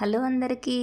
Hello అందరికీ.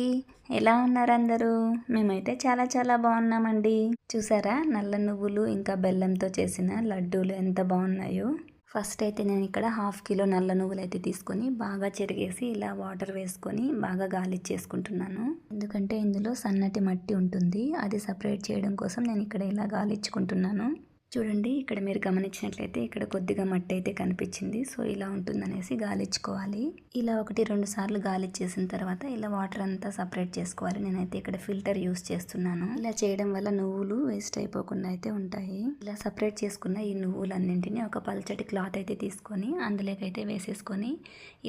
ఎలా ఉన్నారు అందరూ మేమైతే చాలా చాలా బాగున్నామండి. చూసారా? నల్ల నువ్వులు ఇంకా బెల్లంతో చేసిన లడ్డూలు ఎంత బాగున్నాయో. ఫస్ట్ అయితే నేను ఇక్కడ హాఫ్ కిలో నల్ల నువ్వులు అయితే తీసుకొని బాగా చెరిగేసి ఇలా వాటర్ వేసుకొని బాగా గాలిచ్చేసుకుంటున్నాను ఎందుకంటే ఇందులో సన్నటి మట్టి ఉంటుంది. అది సపరేట్ చేయడం కోసం నేను ఇక్కడ ఇలా గాలిచ్చుకుంటున్నాను. చూడండి ఇక్కడ మీరు గమనించినట్లయితే ఇక్కడ కొద్దిగా మట్టి అయితే కనిపించింది. సో ఇలా ఉంటుందనేసి గాలిచ్చుకోవాలి. ఇలా ఒకటి రెండు సార్లు గాలిచ్చేసిన తర్వాత ఇలా వాటర్ అంతా సపరేట్ చేసుకోవాలి. నేనైతే ఇక్కడ ఫిల్టర్ యూస్ చేస్తున్నాను. ఇలా చేయడం వల్ల నువ్వులు వేస్ట్ అయిపోకుండా అయితే ఉంటాయి. ఇలా సపరేట్ చేసుకున్న ఈ నువ్వులన్నింటినీ ఒక పల్చటి క్లాత్ అయితే తీసుకొని అందులోకైతే వేసేసుకొని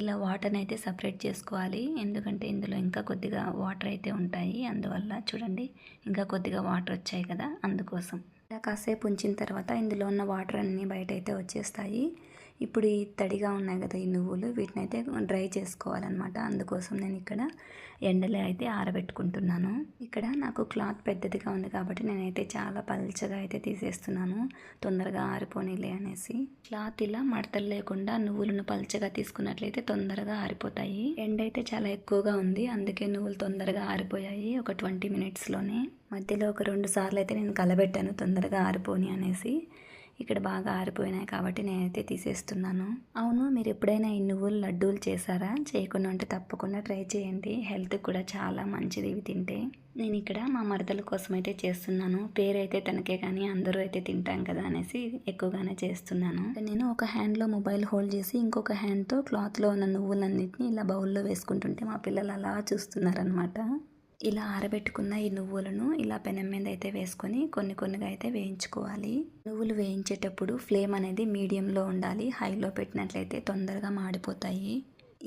ఇలా వాటర్ని అయితే సపరేట్ చేసుకోవాలి. ఎందుకంటే ఇందులో ఇంకా కొద్దిగా వాటర్ అయితే ఉంటాయి. అందువల్ల చూడండి ఇంకా కొద్దిగా వాటర్ వచ్చాయి కదా అందుకోసం. ఇలా కాసేపు ఉంచిన తర్వాత ఇందులో ఉన్న వాటర్ అన్నీ బయట అయితే వచ్చేస్తాయి. ఇప్పుడు ఈ తడిగా ఉన్నాయి కదా ఈ నువ్వులు వీటిని అయితే డ్రై చేసుకోవాలన్నమాట. అందుకోసం నేను ఇక్కడ ఎండలో అయితే ఆరబెట్టుకుంటున్నాను. ఇక్కడ నాకు క్లాత్ పెద్దదిగా ఉంది కాబట్టి నేనైతే చాలా పల్చగా అయితే తీసేస్తున్నాను. తొందరగా ఆరిపోనిలే అనేసి. క్లాత్ ఇలా మడతలు లేకుండా నువ్వులను పల్చగా తీసుకున్నట్లయితే తొందరగా ఆరిపోతాయి. ఎండ అయితే చాలా ఎక్కువగా ఉంది. అందుకే నువ్వులు తొందరగా ఆరిపోయాయి ఒక ట్వంటీ మినిట్స్లోనే. మధ్యలో ఒక రెండు సార్లు అయితే నేను కలబెట్టాను తొందరగా ఆరిపోని అనేసి. ఇక్కడ బాగా ఆరిపోయినాయి కాబట్టి నేనైతే తీసేస్తున్నాను. అవును మీరు ఎప్పుడైనా ఈ నువ్వులు లడ్డూలు చేశారా? చేయకుండా ఉంటే తప్పకుండా ట్రై చేయండి. హెల్త్ కూడా చాలా మంచిది ఇవి తింటే. నేను ఇక్కడ మా మరదల కోసం అయితే చేస్తున్నాను. పేరైతే తనకే కానీ అందరూ అయితే తింటాం కదా అనేసి ఎక్కువగానే చేస్తున్నాను. నేను ఒక హ్యాండ్లో మొబైల్ హోల్డ్ చేసి ఇంకొక హ్యాండ్తో క్లాత్లో ఉన్న నువ్వులన్నింటినీ ఇలా బౌల్లో వేసుకుంటుంటే మా పిల్లలు అలా చూస్తున్నారనమాట ఇలా ఆరబెట్టుకున్న ఈ నువ్వులను ఇలా పెనం మీద అయితే వేసుకొని కొన్ని కొన్నిగా అయితే వేయించుకోవాలి. నువ్వులు వేయించేటప్పుడు ఫ్లేమ్ అనేది మీడియంలో ఉండాలి. హైలో పెట్టినట్లయితే తొందరగా మాడిపోతాయి.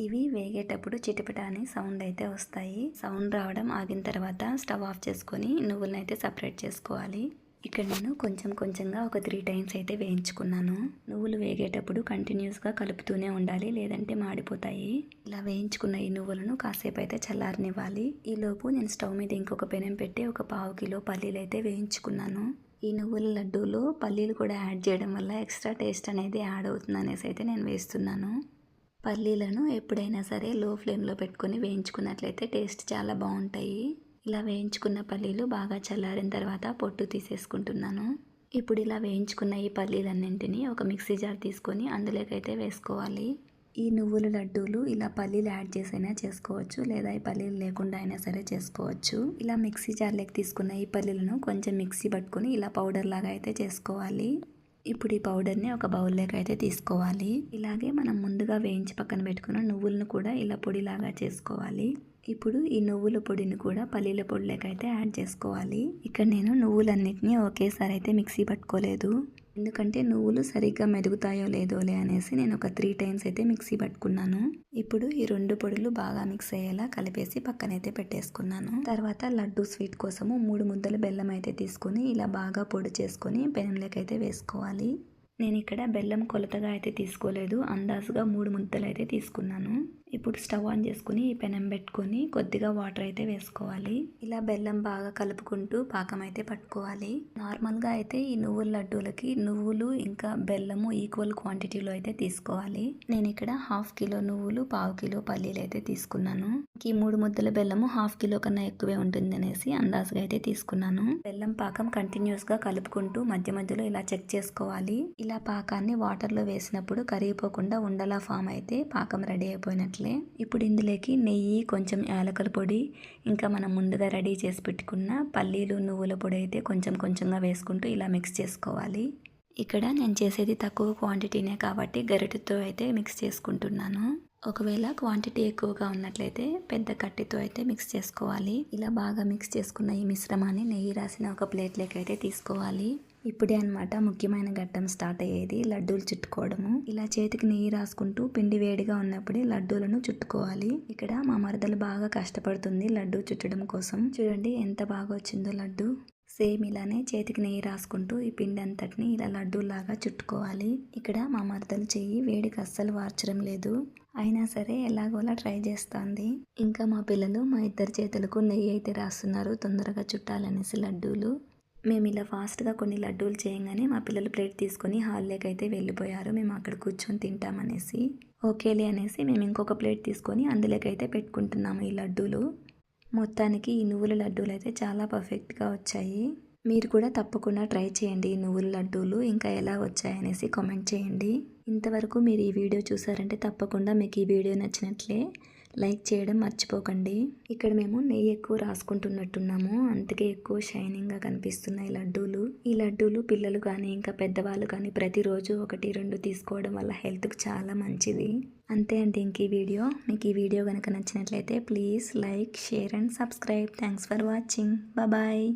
ఇవి వేగేటప్పుడు చిటిపిట అని సౌండ్ అయితే వస్తాయి. సౌండ్ రావడం ఆగిన తర్వాత స్టవ్ ఆఫ్ చేసుకొని నువ్వులను అయితే సపరేట్ చేసుకోవాలి. ఇక్కడ నేను కొంచెం కొంచెంగా ఒక త్రీ టైమ్స్ అయితే వేయించుకున్నాను. నువ్వులు వేగేటప్పుడు కంటిన్యూస్గా కలుపుతూనే ఉండాలి లేదంటే మాడిపోతాయి. ఇలా వేయించుకున్న ఈ నువ్వులను కాసేపు అయితే చల్లారనివ్వాలి. ఈలోపు నేను స్టవ్ మీద ఇంకొక పెనం పెట్టి ఒక పావు కిలో పల్లీలు అయితే వేయించుకున్నాను. ఈ నువ్వుల లడ్డూలో పల్లీలు కూడా యాడ్ చేయడం వల్ల ఎక్స్ట్రా టేస్ట్ అనేది యాడ్ అవుతుంది అనేసి అయితే నేను వేస్తున్నాను. పల్లీలను ఎప్పుడైనా సరే లో ఫ్లేమ్లో పెట్టుకొని వేయించుకున్నట్లయితే టేస్ట్ చాలా బాగుంటాయి. ఇలా వేయించుకున్న పల్లీలు బాగా చల్లారిన తర్వాత పొట్టు తీసేసుకుంటున్నాను. ఇప్పుడు ఇలా వేయించుకున్న ఈ పల్లీలన్నింటినీ ఒక మిక్సీ జార్ తీసుకొని అందులోకైతే వేసుకోవాలి. ఈ నువ్వుల లడ్డూలు ఇలా పల్లీలు యాడ్ చేసైనా చేసుకోవచ్చు లేదా ఈ పల్లీలు లేకుండా అయినా సరే చేసుకోవచ్చు. ఇలా మిక్సీ జార్లోకి తీసుకున్న ఈ పల్లీలను కొంచెం మిక్సీ పట్టుకొని ఇలా పౌడర్ లాగా అయితే చేసుకోవాలి. ఇప్పుడు ఈ పౌడర్ని ఒక బౌల్లోకి అయితే తీసుకోవాలి. ఇలాగే మనం ముందుగా వేయించి పక్కన పెట్టుకున్న నువ్వులను కూడా ఇలా పొడిలాగా చేసుకోవాలి. ఇప్పుడు ఈ నువ్వుల పొడిని కూడా పల్లీల పొడిలోకి అయితే యాడ్ చేసుకోవాలి. ఇక్కడ నేను నువ్వులన్నిటిని ఒకేసారి అయితే మిక్సీ పట్టుకోలేదు. ఎందుకంటే నువ్వులు సరిగ్గా మెదుగుతాయో లేదోలే అనేసి నేను ఒక త్రీ టైమ్స్ అయితే మిక్సీ పట్టుకున్నాను. ఇప్పుడు ఈ రెండు పొడులు బాగా మిక్స్ అయ్యేలా కలిపేసి పక్కనైతే పెట్టేసుకున్నాను. తర్వాత లడ్డు స్వీట్ కోసము మూడు ముద్దల బెల్లం అయితే తీసుకొని ఇలా బాగా పొడి చేసుకొని పెనంలోకి అయితే వేసుకోవాలి. నేను ఇక్కడ బెల్లం కొలతగా అయితే తీసుకోలేదు. అందాజుగా మూడు ముద్దలు అయితే తీసుకున్నాను. ఇప్పుడు స్టవ్ ఆన్ చేసుకుని ఈ పెనం పెట్టుకొని కొద్దిగా వాటర్ అయితే వేసుకోవాలి. ఇలా బెల్లం బాగా కలుపుకుంటూ పాకం అయితే పట్టుకోవాలి. నార్మల్గా అయితే ఈ నువ్వుల లడ్డూలకి నువ్వులు ఇంకా బెల్లము ఈక్వల్ క్వాంటిటీలో అయితే తీసుకోవాలి. నేను ఇక్కడ హాఫ్ కిలో నువ్వులు పావు కిలో పల్లీలు అయితే తీసుకున్నాను. ఈ మూడు ముద్దల బెల్లము హాఫ్ కిలో కన్నా ఎక్కువే ఉంటుంది అనేసి అందాజుగా అయితే తీసుకున్నాను. బెల్లం పాకం కంటిన్యూస్గా కలుపుకుంటూ మధ్య మధ్యలో ఇలా చెక్ చేసుకోవాలి. ఇలా పాకాన్ని వాటర్లో వేసినప్పుడు కరిగిపోకుండా ఉండలా ఫామ్ అయితే పాకం రెడీ అయిపోయినట్లు. అట్లే ఇప్పుడు ఇందులోకి నెయ్యి కొంచెం యాలకల పొడి ఇంకా మనం ముందుగా రెడీ చేసి పెట్టుకున్న పల్లీలు నువ్వుల పొడి అయితే కొంచెం కొంచెంగా వేసుకుంటూ ఇలా మిక్స్ చేసుకోవాలి. ఇక్కడ నేను చేసేది తక్కువ క్వాంటిటీనే కాబట్టి గరిటెతో అయితే మిక్స్ చేసుకుంటున్నాను. ఒకవేళ క్వాంటిటీ ఎక్కువగా ఉన్నట్లయితే పెద్ద కట్టెతో అయితే మిక్స్ చేసుకోవాలి. ఇలా బాగా మిక్స్ చేసుకున్న ఈ మిశ్రమాన్ని నెయ్యి రాసిన ఒక ప్లేట్లోకి అయితే తీసుకోవాలి. ఇప్పుడే అనమాట ముఖ్యమైన ఘట్టం స్టార్ట్ అయ్యేది లడ్డూలు చుట్టుకోవడము. ఇలా చేతికి నెయ్యి రాసుకుంటూ పిండి వేడిగా ఉన్నప్పుడే లడ్డూలను చుట్టుకోవాలి. ఇక్కడ మా మరదలు బాగా కష్టపడుతుంది లడ్డూ చుట్టడం కోసం. చూడండి ఎంత బాగా వచ్చిందో లడ్డు. సేమ్ ఇలానే చేతికి నెయ్యి రాసుకుంటూ ఈ పిండి అంతటిని ఇలా లడ్డూలాగా చుట్టుకోవాలి. ఇక్కడ మా మరదలు చెయ్యి వేడికి అస్సలు వార్చడం లేదు. అయినా సరే ఎలాగోలా ట్రై చేస్తుంది. ఇంకా మా పిల్లలు మా ఇద్దరు చేతులకు నెయ్యి అయితే రాస్తున్నారు తొందరగా చుట్టాలనేసి లడ్డూలు. మేము ఇలా ఫాస్ట్గా కొన్ని లడ్డూలు చేయగానే మా పిల్లలు ప్లేట్ తీసుకొని హాల్లోకి అయితే వెళ్ళిపోయారు. మేము అక్కడ కూర్చొని తింటామనేసి ఓకేలే అనేసి మేము ఇంకొక ప్లేట్ తీసుకొని అందులోకి అయితే పెట్టుకుంటున్నాము ఈ లడ్డూలు. మొత్తానికి ఈ నువ్వుల లడ్డూలు అయితే చాలా పర్ఫెక్ట్గా వచ్చాయి. మీరు కూడా తప్పకుండా ట్రై చేయండి ఈ నువ్వుల లడ్డూలు. ఇంకా ఎలా వచ్చాయనేసి కామెంట్ చేయండి. ఇంతవరకు మీరు ఈ వీడియో చూసారంటే తప్పకుండా మీకు ఈ వీడియో నచ్చినట్లే లైక్ చేయడం మర్చిపోకండి. ఇక్కడ మేము నెయ్యి ఎక్కువ రాసుకుంటున్నట్టున్నాము. అందుకే ఎక్కువ షైనింగ్గా కనిపిస్తున్నాయి లడ్డూలు. ఈ లడ్డూలు పిల్లలు కానీ ఇంకా పెద్దవాళ్ళు కానీ ప్రతిరోజు ఒకటి రెండు తీసుకోవడం వల్ల హెల్త్కి చాలా మంచిది. అంతే అండి ఇంక ఈ వీడియో. మీకు ఈ వీడియో కనుక నచ్చినట్లయితే please like share and subscribe. Thanks for watching. Bye.